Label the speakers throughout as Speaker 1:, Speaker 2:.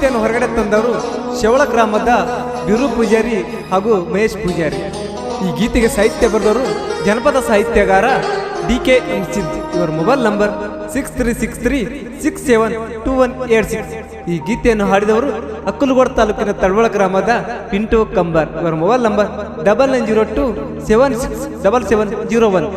Speaker 1: ಗೀತೆಯನ್ನು ಹೊರಗಡೆ ತಂದವರು ಶವಳ ಗ್ರಾಮದ ಬಿರು ಪೂಜಾರಿ ಹಾಗೂ ಮಹೇಶ್ ಪೂಜಾರಿ. ಈ ಗೀತೆಗೆ ಸಾಹಿತ್ಯ ಬರೆದವರು ಜನಪದ ಸಾಹಿತ್ಯಗಾರ ಡಿ ಕೆ ಸಿದ್ ಇವರ mobile number six three six three six seven two one eight six ಈ ಗೀತೆಯನ್ನು ಹಾಡಿದವರು ಅಕ್ಕಲಗೋಡ ತಾಲೂಕಿನ ತಳವಳ ಗ್ರಾಮದ ಪಿಂಟು ಕಂಬರ್. ಇವರ mobile number double nine zero two seven six double seven zero one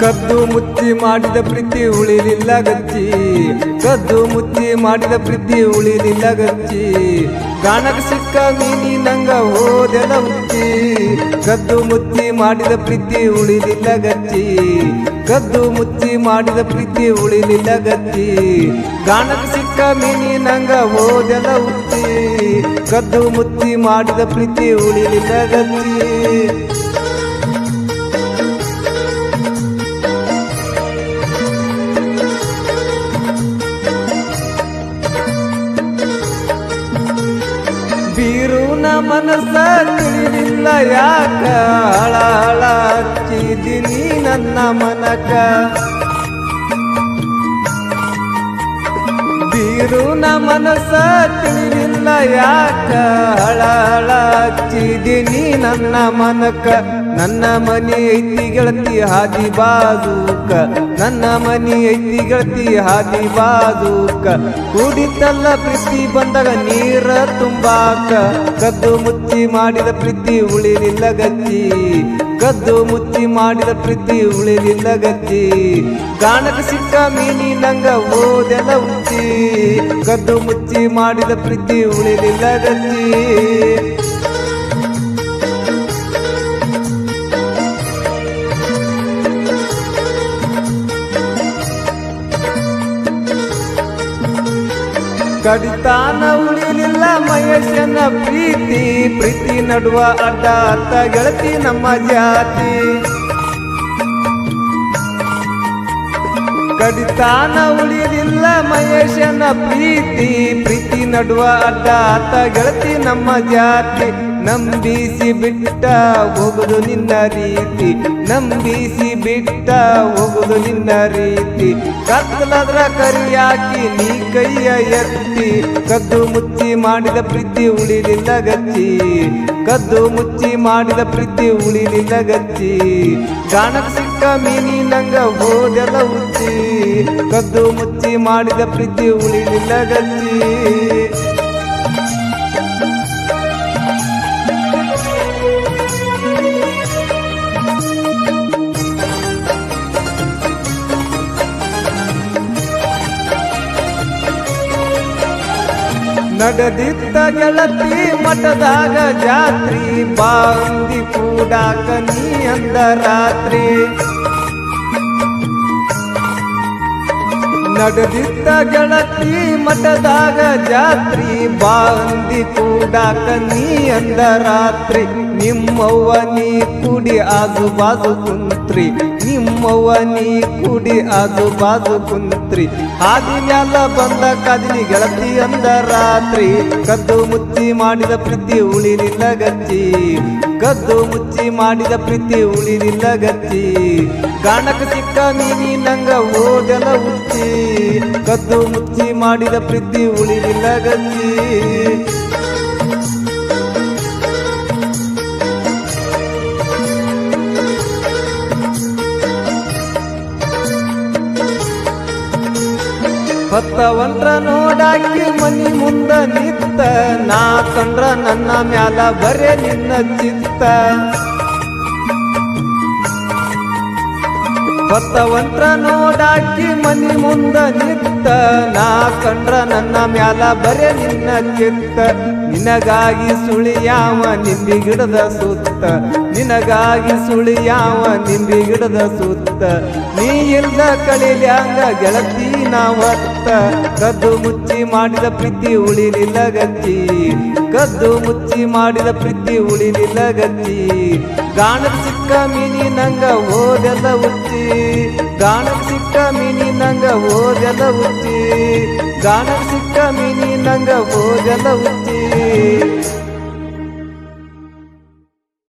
Speaker 1: ಕದ್ದು ಮುತ್ತಿ ಮಾಡಿದ ಪ್ರೀತಿ ಉಳಿಲಿಲ್ಲ ಗಚ್ಚಿ. ಕದ್ದು ಮುತ್ತಿ ಮಾಡಿದ ಪ್ರೀತಿ ಉಳಿಲಿಲ್ಲ ಗಚ್ಚಿ. ಗಾಣಕ ಸಿಕ್ಕ ಮೀನಿ ನಂಗ ಹೋದೆಲ್ಲ ಹುಚ್ಚಿ. ಕದ್ದು ಮುತ್ತಿ ಮಾಡಿದ ಪ್ರೀತಿ ಉಳಿಲಿಲ್ಲ ಗಚ್ಚಿ. ಕದ್ದು ಮುಚ್ಚಿ ಮಾಡಿದ ಪ್ರೀತಿ ಉಳಿಲಿಲ್ಲ ಗಚ್ಚಿ. ಗಾಣಕ ಸಿಕ್ಕ ಮೀನಿ ನಂಗ ಹೋದೆಲ್ಲ ಹುಚ್ಚಿ. ಕದ್ದು ಮುತ್ತಿ ಮಾಡಿದ ಪ್ರೀತಿ ಉಳಿಲಿಲ್ಲ ಗಚ್ಚಿ. ಬೀರುನ ಮನಸ್ಸ ತಿಳಿಲಿಲ್ಲ ಯಾಕ ಹಳ ಹಳ ಹಚ್ಚಿದಿನಿ ನನ್ನ ಮನಕ? ಬೀರುನ ಮನಸ್ಸ ತಿಳಿಲಿಲ್ಲ ಯಾಕ ಹಳ ಹಳ ಹಚ್ಚಿದಿನಿ ನನ್ನ ಮನಕ? ನನ್ನ ಮನೆ ಐತಿ ಗೆಳತಿ, ಹಾದಿ ಬಾಜೂಕ. ನನ್ನ ಮನೆ ಐತಿ ಗೆಳತಿ, ಹಾದಿ ಬಾಜೂಕ. ಕುಡಿತಲ್ಲ ಪ್ರೀತಿ ಬಂದಾಗ ನೀರ ತುಂಬಾಕ. ಕದ್ದು ಮುಚ್ಚಿ ಮಾಡಿದ ಪ್ರೀತಿ ಉಳಿಲಿಲ್ಲ ಗತ್ತಿ ಕದ್ದು ಮುಚ್ಚಿ ಮಾಡಿದ ಪ್ರೀತಿ ಉಳಿಲಿಲ್ಲ ಗತ್ತಿ ಕಾಣಕ ಸಿಕ್ಕ ಮೀನಿ ನಂಗ ಓದೆಲ್ಲ ಉಚ್ಚಿ ಕದ್ದು ಮುಚ್ಚಿ ಮಾಡಿದ ಪ್ರೀತಿ ಉಳಿಲಿಲ್ಲ ಗಚ್ಚಿ ಕಡಿತಾನ ಉಳಿಲಿಲ್ಲ ಮಹೇಶನ ಪ್ರೀತಿ. ಪ್ರೀತಿ ನಡುವ ಅಡ್ಡ ಅತ್ತ ಗೆಳತಿ ನಮ್ಮ ಜಾತಿ. ಕಡಿತಾನ ಉಳಿಲಿಲ್ಲ ಮಹೇಶನ ಪ್ರೀತಿ. ಪ್ರೀತಿ ನಡುವ ಅಡ್ಡ ಅತ್ತ ಗೆಳತಿ ನಮ್ಮ ಜಾತಿ. ನಂಬಿಸಿ ಬಿಟ್ಟ ಹೋಗುದು ನಿನ್ನ ರೀತಿ ನಂಬಿಸಿ ಬಿಟ್ಟ ಹೋಗುದು ನಿನ್ನ ರೀತಿ. ಕತ್ತಲದ್ರ ಕರಿಯಾಕಿ ನೀ ಕೈಯ ಎತ್ತಿ, ಕದ್ದು ಮುಚ್ಚಿ ಮಾಡಿದ ಪ್ರೀತಿ ಉಳಿಲಿಲ್ಲ ಗಚ್ಚಿ. ಕದ್ದು ಮುಚ್ಚಿ ಮಾಡಿದ ಪ್ರೀತಿ ಉಳಿಲಿಲ್ಲ ಗಚ್ಚಿ. ಕಾಣ ಸಿಕ್ಕ ಮೀನಿ ನಂಗ ಹೋದೆಲ್ಲ ಉಚ್ಚಿ ಕದ್ದು ಮುಚ್ಚಿ ಮಾಡಿದ ಪ್ರೀತಿ ಉಳಿಲಿಲ್ಲ ಗಚ್ಚಿ. ನಡೆದಿದ್ದ ಗೆಳತಿ ಮಠದಾಗ ಜಾತ್ರಿ ಬಾಂದಿ ಕೂಡಾಕ ನೀ ಅಂದ ರಾತ್ರಿ. ನಡೆದಿದ್ದ ಗೆಳತಿ ಮಠದಾಗ ಜಾತ್ರಿ ಬಾಂದಿ ಕೂಡಾಕ ನೀ ಅಂದ ರಾತ್ರಿ. ನಿಮ್ಮವ್ವ ನೀ ಕುಡಿ ಆಜು ಬಾಜು ಕುಂತ್ರಿ. ನಿಮ್ಮವ್ವ ನೀ ಕುಡಿ ಆಜು ಬಾಜು ಕುಂತ್ರಿ. ಹಾದಿ ಮ್ಯಾಲ ಬಂದ ಕದಿನಿ ಗೆಳತಿ ಅಂದ ರಾತ್ರಿ. ಕದ್ದು ಮುಚ್ಚಿ ಮಾಡಿದ ಪ್ರೀತಿ ಉಳಿಲಿಲ್ಲ ಗಚ್ಚಿ ಕದ್ದು ಮುಚ್ಚಿ ಮಾಡಿದ ಪ್ರೀತಿ ಉಳಿಲಿಲ್ಲ ಗಚ್ಚಿ ಗಾಣಕ ಸಿಕ್ಕ ನೀನಿ ನಂಗ ಓದಲ ಉಚ್ಚಿ ಕದ್ದು ಮುಚ್ಚಿ ಮಾಡಿದ ಪ್ರೀತಿ ಉಳಿಲಿಲ್ಲ ಗಂಜಿ. ಭತ್ತವಂತ್ರ ನೋಡಾಕಿ ಮನಿ ಮುಂದ ನಿತ್ತ. ನಾ ಕಂಡ್ರ ನನ್ನ ಮ್ಯಾಲ ಬರೇ ನಿನ್ನ ಚಿತ್ತ. ಹೊತ್ತವಂತ್ರ ನೋಡಾಕಿ ಮನಿ ಮುಂದ ನಿಂತ ನಾ ಕಂಡ್ರ ನನ್ನ ಮ್ಯಾಲ ಬರೆ ನಿನ್ನ ಚಿತ್ತ. ನಿನಗಾಗಿ ಸುಳಿಯಾವ ನಿಂಬಿ ಗಿಡದ ಸುತ್ತ. ನಿನಗಾಗಿ ಸುಳಿಯಾವ ನಿಂಬಿ ಗಿಡದ ಸುತ್ತ. ನೀ ಇಲ್ದ ಕಳಿಲ್ಯಾಂಗ ಗೆಳತಿ ನಾವತ್ತ. ಕದ್ದು ಮುಚ್ಚಿ ಮಾಡಿದ ಪ್ರೀತಿ ಉಳಿಲಿಲ್ಲ ಗಚ್ಚಿ ಕದ್ದು ಮುಚ್ಚಿ ಮಾಡಿದ ಪ್ರೀತಿ ಉಳಿಲಿಲ್ಲ ಗಚ್ಚಿ ಗಾಣದ ಸಿಕ್ಕ ಮಿನಿ ನಂಗ ಓದೆಲ್ಲ ಉತ್ತಿ ಗಾಣ ಸಿಕ್ಕ ಮಿನಿ ನಂಗ ಓದೆಲ್ಲ ಉತ್ತಿ ಗಾಣ ಸಿಕ್ಕ ಮಿನಿ ನಂಗ ಓದೆಲ್ಲ ಉಚ್ಚಿ